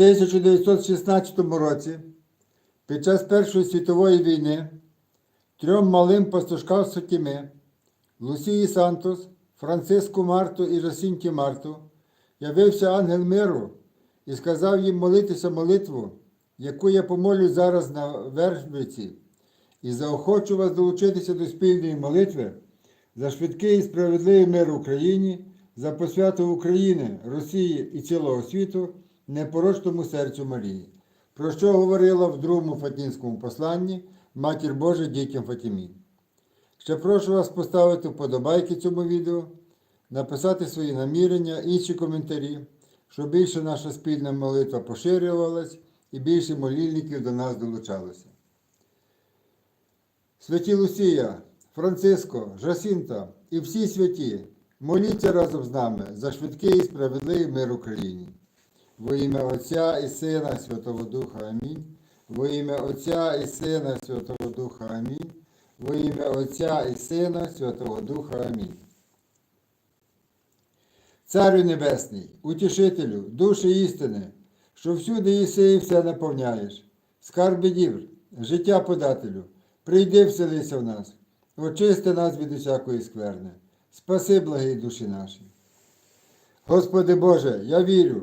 1916 році, під час Першої світової війни, трьом малим пастушкам Сотіми, Лусії Сантос, Франциску Марту і Жасінті Марту, явився ангел миру і сказав їм молитися молитву, яку я помолю зараз на вершбиці, і заохочу вас долучитися до спільної молитви за швидкий і справедливий мир в Україні, за посвяту України, Росії і цілого світу непорочному серцю Марії, про що говорила в другому Фатінському посланні Матір Божа дітям Фатімі. Ще прошу вас поставити вподобайки цьому відео, написати свої намірення, інші коментарі, щоб більше наша спільна молитва поширювалась і більше молільників до нас долучалося. Святі Лусія, Франциско, Жасінта і всі святі, моліться разом з нами за швидкий і справедливий мир Україні. Во ім'я Отця і Сина Святого Духа Амінь. Во ім'я Отця і Сина Святого Духа Амінь. Во ім'я Отця і Сина Святого Духа Амінь. Царю Небесний, утішителю, душі істини, що всюди єси і все наповняєш, скарби дівр, життя подателю, прийди вселися в нас, очисти нас від усякої скверни, спаси благі душі наші. Господи Боже, я вірю,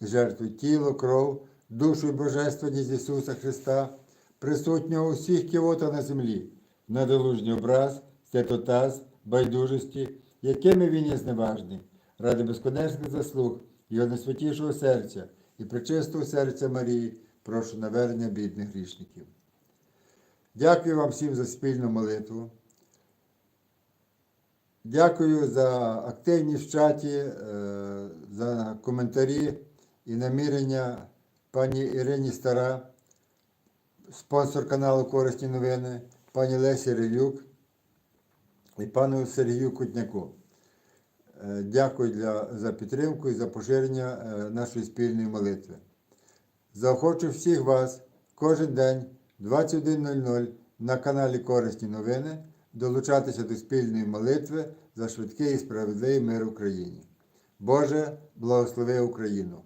і жертвую тіло, кров, душу і божественність Ісуса Христа, присутнього у всіх кивота на землі, недолужній образ, святотаз, байдужості, якими він є зневажний, ради безконечних заслуг Його найсвятішого серця і причистого серця Марії, прошу навернення бідних грішників. Дякую вам всім за спільну молитву. Дякую за активність в чаті, е, за коментарі і намірення пані Ірині Стара, спонсор каналу Корисні новини, пані Лесі Рилюк і пану Сергію Кутняку. Е, Дякую для, за підтримку і за поширення е, нашої спільної молитви. Заохочу всіх вас кожен день 21.00 на каналі Корисні новини долучатися до спільної молитви за швидкий і справедливий мир Україні. Боже, благослови Україну!